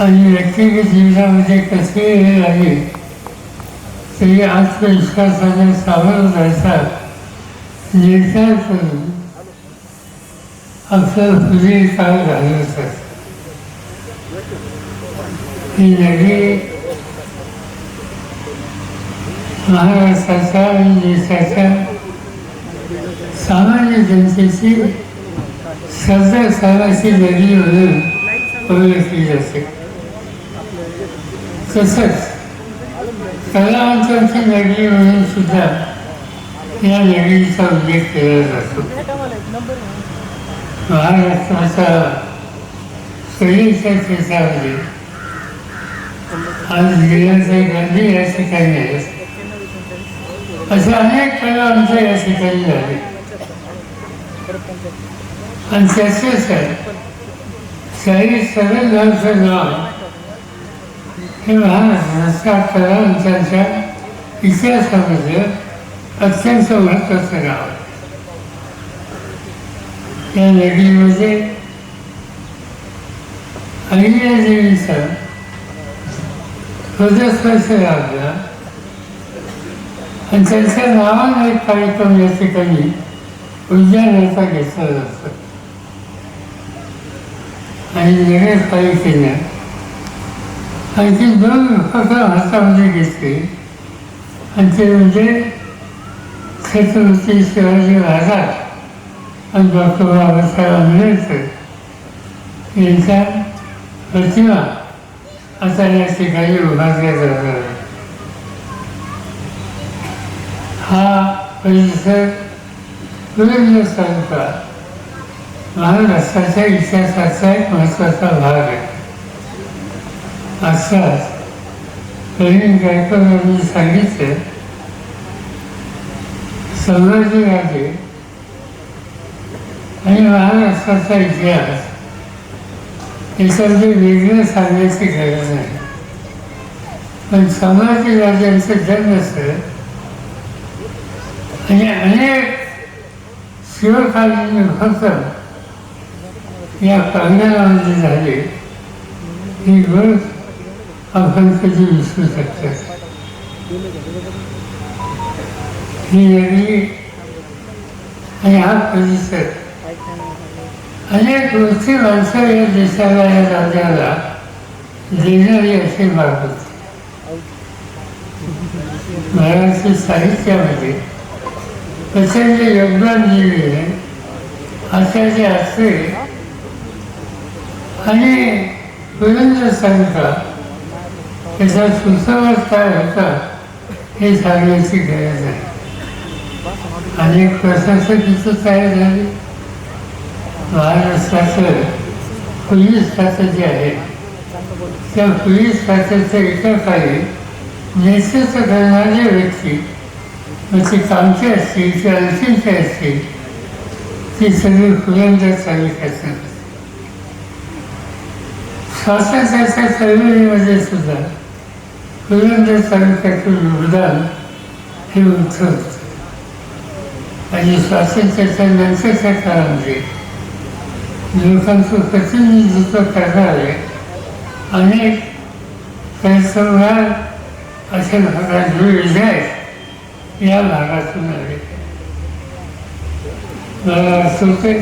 आणि व्यक्तिगत जीवनामध्ये कसे हे आहे तरी आत्मविश्वासाने सावध राहायचा निर्धार करून आपलं पुढील काळ घालवतात ही नदी महाराष्ट्राच्या आणि देशाच्या सामान्य जनतेची सध्या सालाची नदी म्हणून ओळखली जाते. तसंच कलावंतांची लढणी म्हणून सुद्धा या लढणीचा उल्लेख केला जातो. महाराष्ट्राचा सोयीच्या क्षेत्रामध्ये म्हणजे आज गिर्याचे गांधी या ठिकाणी आहेत. असे अनेक कलावंत या ठिकाणी झाले. आणि त्याचेच आहे. शाही सरळ गावचं नाव महाराष्ट्राच्या कलावंतांच्या इतिहासामध्ये अत्यंत महत्त्वाचं गाव आहे या नगरीमध्ये अहिल्यादेवीचा हृदयस्पर्श लागला आणि त्यांच्या नावाने एक कार्यक्रम या ठिकाणी उद्यानाचा घेतला जातो आणि नगरपालिकेनं आणखी दोन उपक्रम हातामध्ये घेतले आणि ते म्हणजे छत्रपती शिवाजी महाराज आणि डॉक्टर बाबासाहेब आंबेडकर यांच्या प्रतिमा आता या ठिकाणी उभारल्या जाणार आहे हा परिसर पुरंदर तालुका महाराष्ट्राच्या इतिहासाचा एक महत्त्वाचा भाग आहे असाच प्रवीण गायकवाड यांनी सांगितलं संभाजी राजे आणि महाराष्ट्राचा इतिहास याच्यामध्ये वेगळं सांगण्याची गरज नाही. पण संभाजी राजांचं जन्म जन्मस्थळ आणि अनेक शिवकालीन भक्त या प्रांगणामध्ये झाले. ही गोष्ट आपण कधी विसरू शकतात ही नगरी आणि हा परिसर अनेक गोष्टी माणसं या देशाला या राज्याला देणारी म्हणजे असे बाब होते महाराष्ट्र साहित्यामध्ये प्रचंड योगदान दिलेले आचार्य असते आणि पुरंदर तालुका त्याचा सुसंवाद काय होता हे सांगण्याची गरज आहे. अनेक प्रशासक तिथं तयार झाले? महाराष्ट्राचं पोलीस खातं जे आहे त्या पोलीस खात्याच्या एका काही नेतृत्व करणारे व्यक्ती मग ती कामचे असतील ते अडचणचे असतील ती सगळी पुरंदर तालुक्यात स्वातंत्र्याच्या चळवळीमध्ये सुद्धा पुरंदर तालुक्याचं योगदान हे मोठं होतं आणि स्वातंत्र्याच्या नंतरच्या काळामध्ये लोकांचं प्रतिनिधित्व करणारे अनेक संस्कार असे भागात जो आहेत या भागातून आले मला आठवते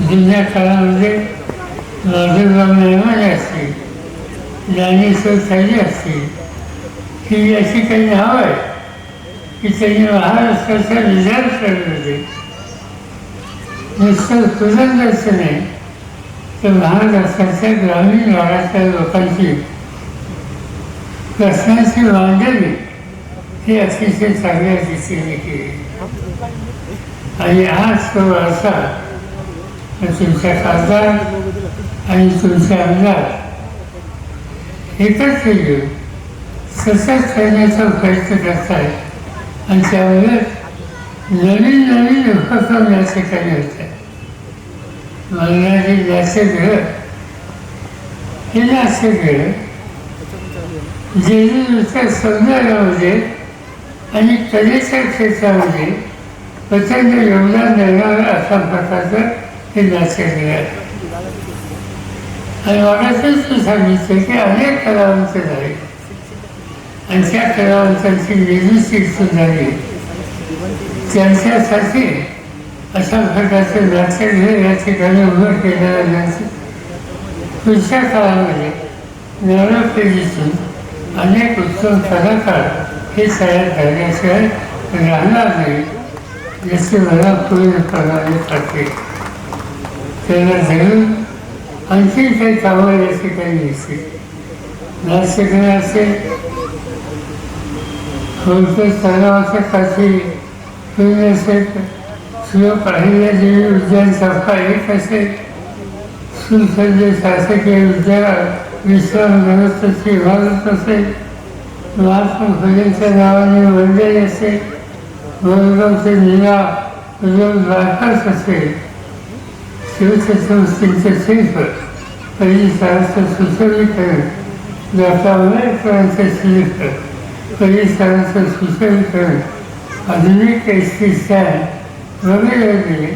जुन्या काळामध्ये माधवराव मेहमाने असतील ज्ञानेश्वर खाली असतील ही अशी काही नाव आहे की त्यांनी महाराष्ट्राच्या विधानसभेमध्ये नुसतं पुरंदरचं नाही तर महाराष्ट्राच्या ग्रामीण भागातल्या लोकांची प्रश्नांची मांडणी ही अतिशय चांगल्या दिशेने केली. आणि हाच तो वारसा तुमच्या खासदार आणि तुमचे आमदार एकच घेऊन सतत करण्याचा प्रयत्न आहे आणि त्यामुळे नवीन नवीन उपक्रम या ठिकाणी होत आहेत मल्हारी घर हे नाट्यगृह जेजुरीच्या सौंदर्यामध्ये आणि कलेच्या क्षेत्रामध्ये प्रचंड योगदान देणारं अशा प्रकारचं हे नाट्यगृह आहे. आणि मगाशीच मी सांगितलं की अनेक कलावंत झाले. आणि त्या कलावंतांची निर्मिती झाली त्यांच्यासाठी अशा प्रकारचे नाट्यगृह या ठिकाणी उभं केलेलं नाही पुढच्या काळामध्ये नव्या पिढीतून अनेक उत्तम कलाकार हे तयार झाल्याशिवाय राहणार नाही याची मला पूर्ण प्रणाली आहे. त्याला धरून आणखी काही कामं या काही नसते नाट्यगृह असेल होलकर तलावाच्या काठी फिरून असेल श्लोक उद्यान सभा एक असेल सुसज्ज शासकीय विद्यालय विश्राम गणपतीची इमारत असेल महात्मा नावाने वंदे असेल गोरगावचे निळा उद्योग द्वारकाच असेल शिवछत्रपतींचे शिल्प परिसराचं सुशोभीकरण डॉक्टर आंबेडकरांचे शिल्प परिसराचं सुशोभीकरण आधुनिक एस टी स्टँड वगैरे वगैरे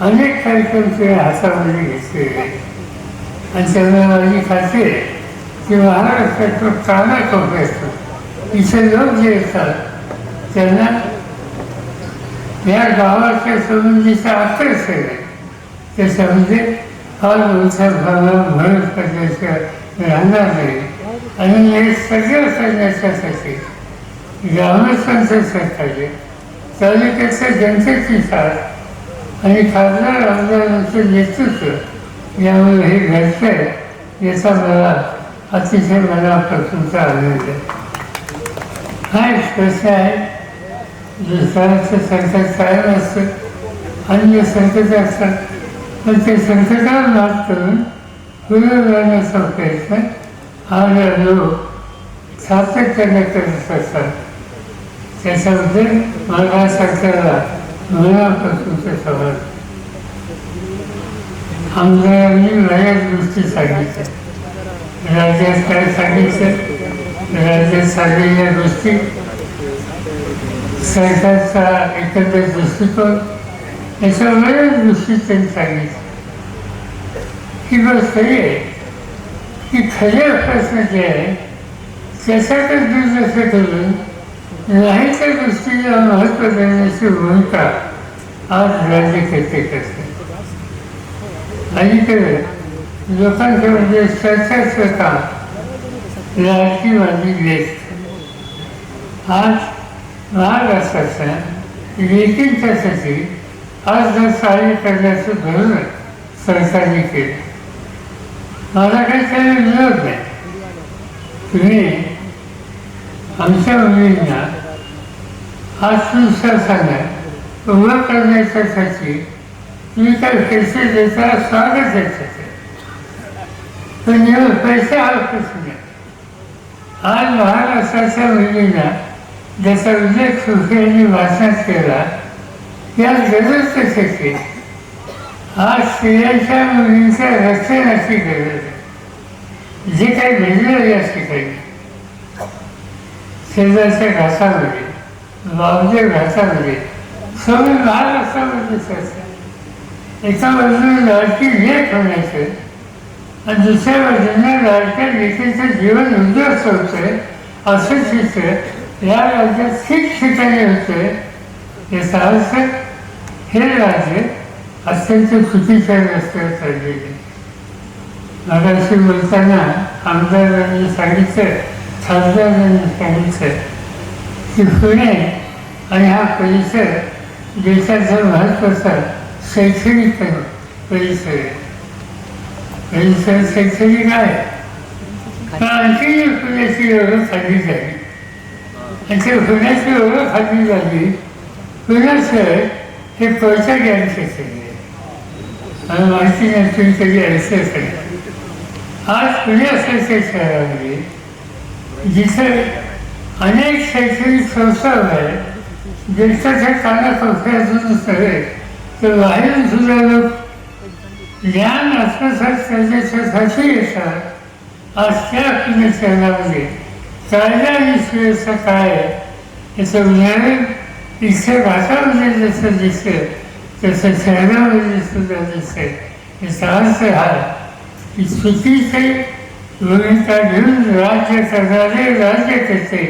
अनेक कार्यक्रम ते हातामध्ये घेतलेले आहेत आणि त्यांना माझी खात्री आहे की महाराष्ट्रात तो काना कोपऱ्यात इथे लोक जे येतात त्यांना या गावाच्या संबंधीचा आकर्षण आहे त्याच्यामध्ये फार मोठ्या भागावर भर पडल्याशिवाय राहणार नाही. आणि हे सगळं करण्याच्यासाठी ग्रामस्थांचं सहकार्य तालुक्याच्या जनतेची साथ आणि खासदार आमदारांचं नेतृत्व यामुळे हे घडतं आहे याचा मला अतिशय मनापासून आनंद आहे हा एक प्रश्न आहे दुसऱ्यांचं संकट कायम असतं अन्य संकट असतात पण ते संकटावर मात करून पुढे जाण्याचा प्रयत्न हा लोक सातत्याने करत असतात. त्याच्याबद्दल मला सरकारला मनापासूनचं समज आमदारांनी बऱ्याच गोष्टी सांगितल्या. राज्यात काय सांगितलं? राज्यात सांगलेल्या गोष्टी. सरकारचा एकंदर दृष्टिकोन याच्या बऱ्याच गोष्टी त्यांनी सांगितल्या ही गोष्ट खरी आहे की खरे प्रश्न जे आहे त्याच्याकडे दुर्लक्ष करून नाही त्या गोष्टीला महत्त्व देण्याची भूमिका आज राज्यकर्ते करते अलीकडे लोकांच्या म्हणजे स्वतः स्वतः लाडकी माझी लेख आज महाराष्ट्राच्या लेखींच्यासाठी आज जर कार्य करण्याचं धोरण सरकारने केलं. मला काही काही विरोध नाही. तुम्ही आमच्या मुलींना आत्मविश्वासानं उभं करण्याच्यासाठी तुम्ही काय पैसे देता स्वागत देतात पण जेव्हा पैसे हा नाही आज महाराष्ट्राच्या मुलींना ज्याचा उल्लेख सुखी यांनी भाषणात केला या गरज कशाची आज स्त्रियांच्या मुलींच्या रक्षणाची गरज आहे जे काही घडलं असते काही शेजारच्या घासामध्ये वावच्या घासामध्ये सगळं महाराष्ट्रामध्ये म्हणजे चर्चा एका बाजूने लाडकी लेख होण्याचं आणि दुसऱ्या बाजूने लाडक्या लेखीचं जीवन उद्ध्वस्त होतंय असं चित्र या राज्यात ठिकठिकाणी होतंय. याचा अर्थ हे राज्य अत्यंत चुकीच्या रस्त्यावर चाललेले मगाशी बोलताना आमदारांनी सांगितलं खासदारांनी सांगितलं की पुणे आणि हा परिसर देशाचा महत्त्वाचा शैक्षणिक परिसर आहे. परिसर शैक्षणिक आहे. आणखी पुण्याची ओळख खाली झाली. आणि ते पुण्याची ओळख खाली झाली. पुणे हे पुढच्या ज्ञान क्षेत्र आणि माहिती नाही तुम्ही कधी असेल आज पुण्यासारख्या शहरामध्ये जिथे अनेक शैक्षणिक संस्था आहेत देशाच्या कानाकोपऱ्यातूनच नव्हे तर बाहेरून सुद्धा लोक ज्ञान आत्मसात करण्याच्यासाठी येतात. आज त्या पुणे शहरामध्ये कायदा आणि सुव्यवस्था काय आहे याचं उदाहरण इथे घाटामध्ये म्हणजे जसं दिसतं तसं शहरामध्ये सुद्धा दिसतं याचा अर्थ हा की चुकीचे भूमिका घेऊन राज्य करणारे राज्य करते.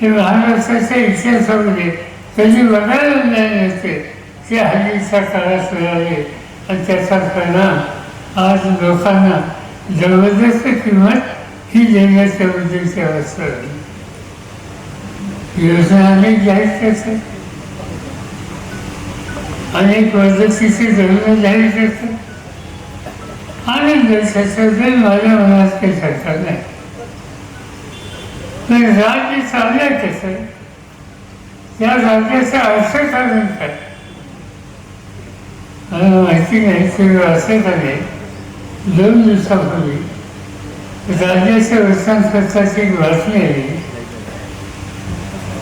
हे महाराष्ट्राच्या इतिहासामध्ये कधी बघायला मिळाले नसते ते हल्लीच्या काळात मिळाले आणि त्याचा परिणाम आज लोकांना जबरदस्त किंमत ही देण्याच्या उद्देश अवस्था योजना अनेक जाहीर करतात अनेक पद्धतीचे धोरणं जाहीर करतात आनंद त्याच्याबद्दल माझ्या मनात काही शंका नाही पण राज्य चाललंय कसं त्या राज्याचं अर्थकारण काय? मला माहिती नाही ते असं झाले दोन दिवसापूर्वी राज्याच्या वृत्तांतपत्राची बातमी आली.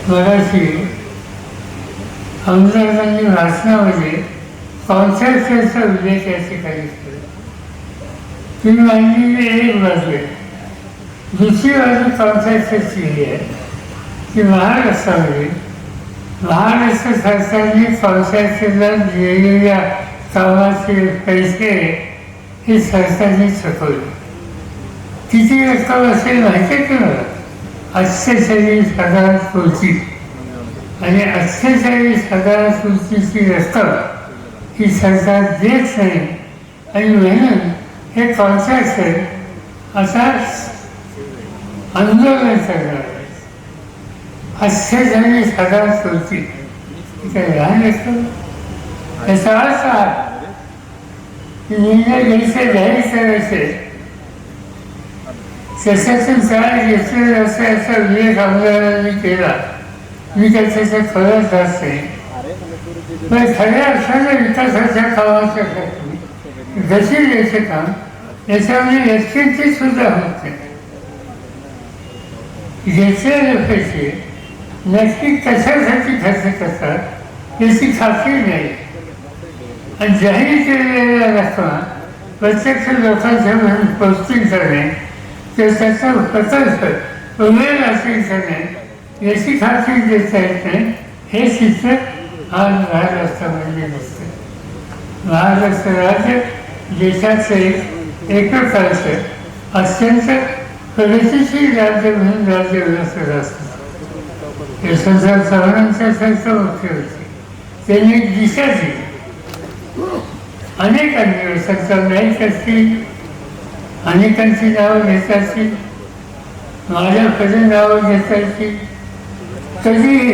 मराठी आमदारांनी भाषणामध्ये कॉन्ट्रॅक्टरचा उल्लेख या ठिकाणी केला तुम्ही मांडलेली एक बाजू आहे. दुसरी बाजू कॉन्ट्रॅक्टरची ही आहे की महाराष्ट्रामध्ये महाराष्ट्र सरकारने कॉन्ट्रॅक्टरला दिलेल्या कामाचे पैसे हे सरकारने चकवले किती रक्कम असेल माहिती आहे तुम्हाला? शरीर हजार कोटी. आणि अठ्ठेचाळीस हजार कोटीची रक्कम ही सरकार देत नाही आणि म्हणून हे कॉन्ट्रॅक्ट आहे असा आंदोलन करणार अठ्ठेचाळीस हजार कोटी ही लहान रक्कम याचा अर्थ हा की निर्णय घ्यायचे जाहीर करायचे त्याच्यातून काय घेतलेलं असं याचा विवेक आमदारांनी केला. मी काही त्याच्यात फरक जात नाही खऱ्या अर्थाने विकासाच्या कामाच्या गती द्यायचे काम याच्यामध्ये व्यक्तींची सुद्धा होत. घेतलेले पैसे नक्की कशासाठी खर्च करतात याची खात्री नाही. आणि जाहीर केलेल्या रक्कम प्रत्यक्ष लोकांच्या म्हणून पोस्टिंग करणे तर त्याचा प्रकल्प उमेद असेल करणे याची खात्री देता येत नाही हे चित्र आज महाराष्ट्रामध्ये दिसते. महाराष्ट्र राज्य देशाचं एक एककाळचं अत्यंत प्रगतीशील राज्य म्हणून राज्य व्यवस्थित असतं. यशवंतराव चव्हाणांच्या सारखं होते. त्यांनी एक दिशा दिली. अनेकांनी यशवंतराव नाईक असतील अनेकांची नावं घेता येतील माझ्याकडे नावं घेता येतील कधी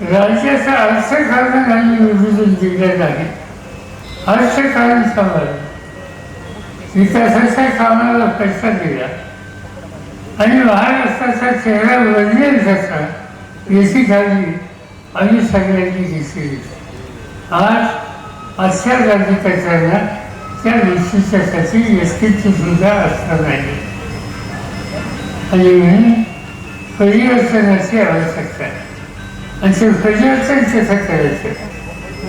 राज्याचं अर्थकारण आणि विभूषण दिलं आहे अर्थकारण सांभाळलं विकासाच्या कामाला पैसा दिला. आणि महाराष्ट्राचा चेहरा बदलेल कसा याची काळजी आम्ही सगळ्यांनी घेतली. आज अशा राज्यकर्त्यांना त्या गोष्टीच्यासाठी व्यक्तीची सुद्धा असणार नाही. आणि म्हणून परिवर्तनाची आवश्यकता आहे. आणि ते परिवर्तन कसं करायचं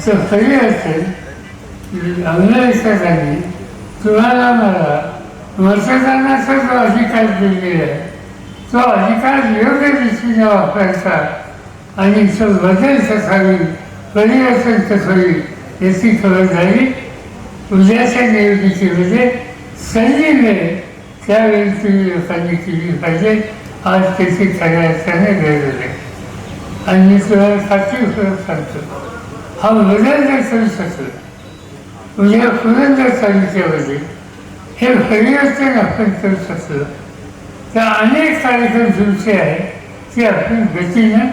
तर परिवर्तन अंगलेश्वरांनी तुम्हाला मला मतदानाचा जो अधिकार दिलेला आहे तो अधिकार योग्य दिशेने वापरायचा आणि तो बदल कसा होईल परिवर्तन कसं होईल याची खबरदारी उद्याच्या निवडणुकीमध्ये संधी मिळेल त्यावेळी तुम्ही लोकांनी केली पाहिजे. आज त्याची खऱ्या अर्थाने गरज आहे आणि मी तुला खात्रीपूर्वक सांगतो. हा बदल जर करू म्हणजे उद्या पुरंदर तालुक्यामध्ये हे परिवर्तन आपण करू शकतो. तर अनेक कार्यक्रम तुमचे आहेत ते आपण गतीनं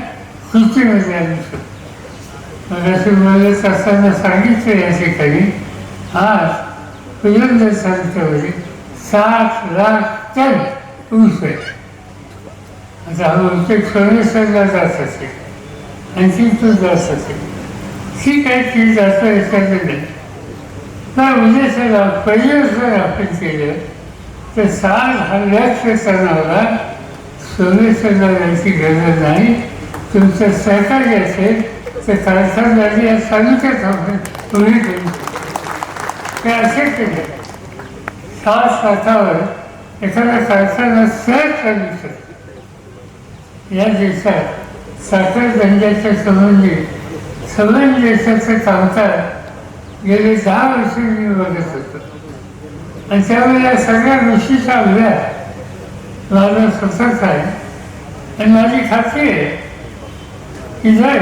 कृतीमध्ये आणू शकतो. मग असं मला असताना सांगितलं या ठिकाणी आज पुरंदर तालुक्यामध्ये सात लाख टन ऊस आहे. आता ते बहुतेक जात असेल. आणखी तू जात असेल. ठीक आहे ती जास्त एखादं नाही. तर म्हणजे उद्या पहिले जर आपण केलं तर सात लाख टनाला सोमेश्वरला जायची गरज नाही. तुमचं सहकार्य असेल तर कारखानदारी या तालुक्यात आपण तुम्ही करू ते असे केले. सात सातावर एखादा कारखाना सहज चालू शकतो या देशात साखर धंद्याच्या संबंधित सगळ्या देशाचं कामकाज गेले दहा वर्ष मी बघत होतो. आणि त्यामुळे या सगळ्या गोष्टीचा अभ्यास माझा स्वतःच आहे. आणि माझी खात्री आहे की जर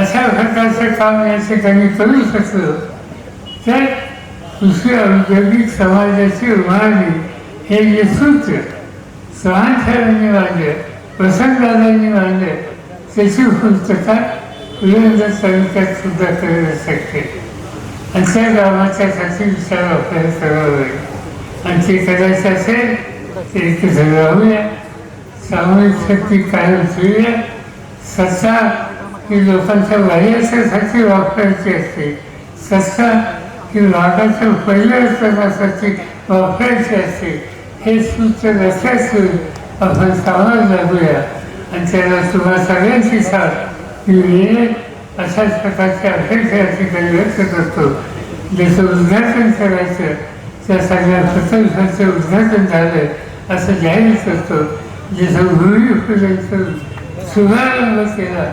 अशा प्रकारचं काम या ठिकाणी करू शकलो तर कृषी औद्योगिक समाजाची उभारणी हे जे सूत्र चव्हाणसाहेबांनी मांडलं वसंतदादांनी मांडले त्याची पूर्तता पुरंदर तालुक्यात सुद्धा करू शकते आणि त्या गावाच्यासाठी विचार आपल्याला करावा लागेल आणि ते करायचं असेल ते एकत्र राहूया सामूहिक शक्ती कायम ठेवूया. सत्ता ही लोकांच्या वाऱ्यासाठी वापरायची असते. सत्ता ही वाघाच्या परिवर्तनासाठी वापरायची असते. हे सूत्र लक्षात ठेवून आपण कामाला लागूया आणि त्याला तुम्हा सगळ्यांची साथ येईल अशाच प्रकारची अपेक्षा या ठिकाणी व्यक्त करतो ज्याचं उद्घाटन करायचं त्या सगळ्या प्रकल्पाचं उद्घाटन झालं असं जाहीर करतो जसं भूमिपूजनचं शुभारंभ केला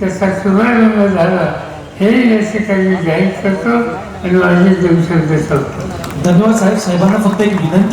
त्याचा शुभारंभ झाला हे या ठिकाणी जाहीर करतो आणि माझे दोन शब्द संपतो धन्यवाद साहेब साहेबांना फक्त एक विनंती